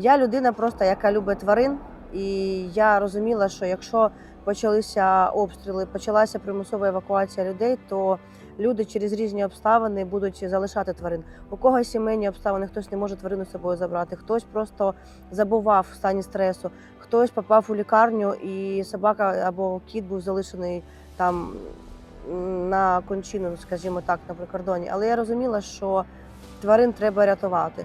Я людина просто, яка любить тварин, і я розуміла, що якщо почалися обстріли, почалася примусова евакуація людей, то люди через різні обставини будуть залишати тварин. У когось сімейні обставини, хтось не може тварину з собою забрати, хтось просто забував в стані стресу, хтось попав у лікарню, і собака або кіт був залишений там на кончину, скажімо так, на прикордоні. Але я розуміла, що тварин треба рятувати.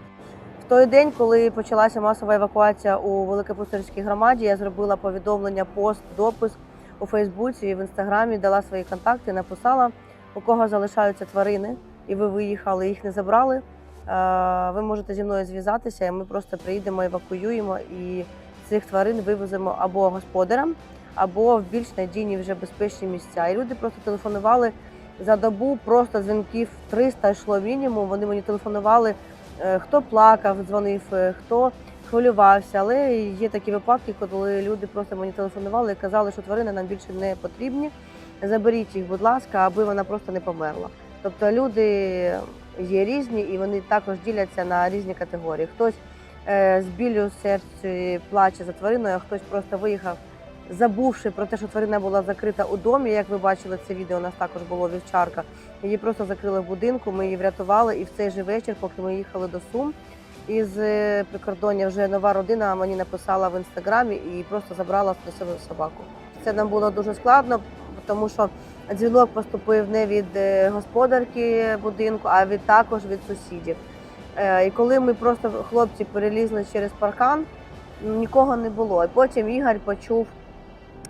Той день, коли почалася масова евакуація у Великопустирській громаді, я зробила повідомлення, пост, допис у Фейсбуці і в інстаграмі, дала свої контакти, написала, у кого залишаються тварини, і ви виїхали, їх не забрали. е, Ви можете зі мною зв'язатися, і ми просто приїдемо, евакуюємо і цих тварин вивеземо або господарям, або в більш надійні вже безпечні місця. І люди просто телефонували за добу, просто дзвінків 300 йшло мінімум. Вони мені телефонували хто плакав, дзвонив, е, хто хвилювався. Але є такі випадки, коли люди просто мені телефонували і казали, що тварини нам більше не потрібні. Заберіть їх, будь ласка, аби вона просто не померла. Тобто люди є різні і вони також діляться на різні категорії. Хтось е, з біллю в серці плаче за твариною, а хтось просто виїхав, забувши про те, що тварина була закрита у домі. Як ви бачили, це відео у нас також було вівчарка. Її просто закрили в будинку, ми її врятували. І в цей же вечір, поки ми їхали до Сум, із е, прикордоння вже нова родина мені написала в інстаграмі і просто забрала стресову собаку. Це нам було дуже складно, тому що дзвінок поступив не від е, господарки будинку, а від також від сусідів. Е, І коли ми просто хлопці перелізли через паркан, нікого не було. І потім Ігор почув,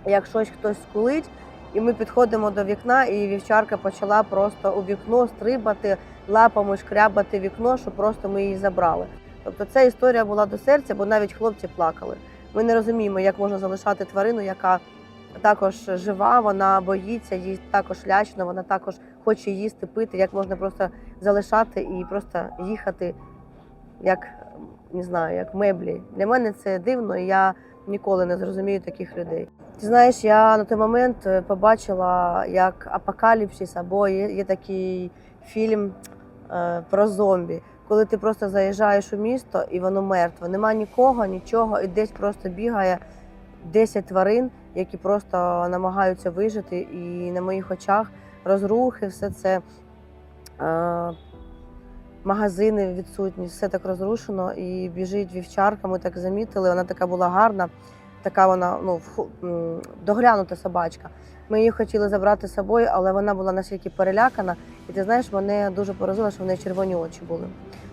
як щось хтось скулить. І ми підходимо до вікна, і вівчарка почала просто у вікно стрибати, лапами шкрябати вікно, щоб просто ми її забрали. Тобто ця історія була до серця, бо навіть хлопці плакали. Ми не розуміємо, як можна залишати тварину, яка також жива, вона боїться, їй також лячно, вона також хоче їсти, пити. Як можна просто залишати і просто їхати, як не знаю, як меблі. Для мене це дивно, я ніколи не зрозумію таких людей. Ти знаєш, я на той момент е, побачила як апокаліпсис, або є, є такий фільм е, про зомбі, коли ти просто заїжджаєш у місто і воно мертве. Нема нікого, нічого, і десь просто бігає 10 тварин, які просто намагаються вижити. І на моїх очах розрухи, все це. Е, Магазини відсутні, все так розрушено, і біжить вівчарка. Ми так замітили. Вона така була гарна, така вона ну доглянута собачка. Ми її хотіли забрати з собою, але вона була настільки перелякана. І ти знаєш, мене дуже поразило, що в неї червоні очі були.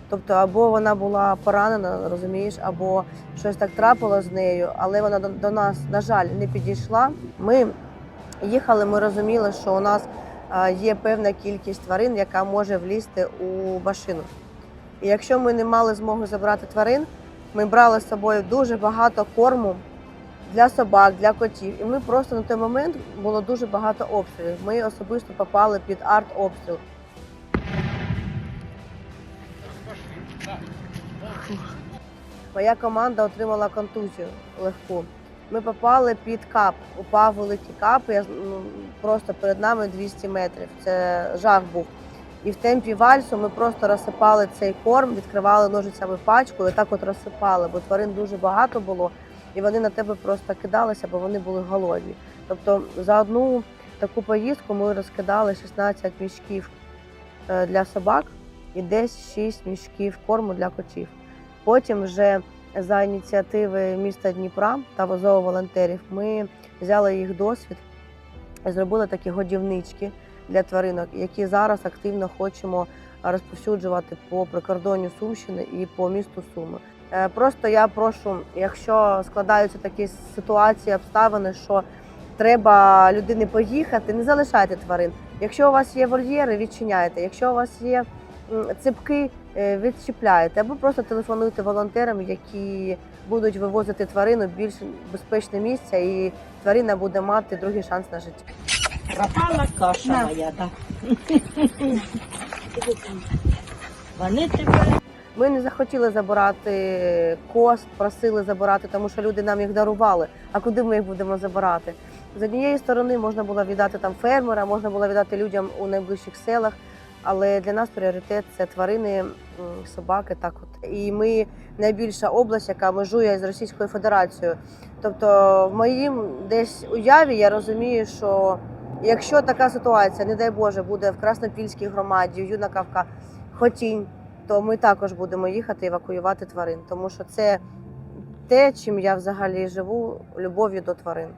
Тобто, або вона була поранена, розумієш, або щось так трапило з нею, але вона до, нас, на жаль, не підійшла. Ми їхали, ми розуміли, що у нас є певна кількість тварин, яка може влізти у машину. І якщо ми не мали змоги забрати тварин, ми брали з собою дуже багато корму для собак, для котів. І ми просто на той момент було дуже багато обстрілів. Ми особисто попали під арт-обстріл. Моя команда отримала контузію легку. Ми попали під кап. Упав великий кап. Я, ну, просто перед нами 200 метрів. Це жах був. І в темпі вальсу ми просто розсипали цей корм, відкривали ножицями пачку і так от розсипали, бо тварин дуже багато було, і вони на тебе просто кидалися, бо вони були голодні. Тобто за одну таку поїздку ми розкидали 16 мішків е, для собак і десь 6 мішків корму для котів. Потім вже за ініціативи міста Дніпра та зооволонтерів ми взяли їх досвід і зробили такі годівнички для тваринок, які зараз активно хочемо розповсюджувати по прикордонню Сумщини і по місту Суми. Е, Просто я прошу, якщо складаються такі ситуації, обставини, що треба людині поїхати, не залишайте тварин. Якщо у вас є вольєри, відчиняйте. Якщо у вас є ципки, відчіпляєте, або просто телефонуйте волонтерам, які будуть вивозити тварину в більш безпечне місце, і тварина буде мати другий шанс на життя. Пропала каша моя, так. Вони тепер Ми не захотіли забирати кост, просили забирати, тому що люди нам їх дарували. А куди ми їх будемо забирати? З однієї сторони можна було віддати там фермера, можна було віддати людям у найближчих селах. Але для нас пріоритет це тварини, собаки. Так от і ми найбільша область, яка межує з Російською Федерацією. Тобто, в моїм десь уяві я розумію, що якщо така ситуація, не дай Боже, буде в Краснопільській громаді, в Юнакавка, Хотінь, то ми також будемо їхати евакуювати тварин, тому що це те, чим я взагалі живу, любов'ю до тварин.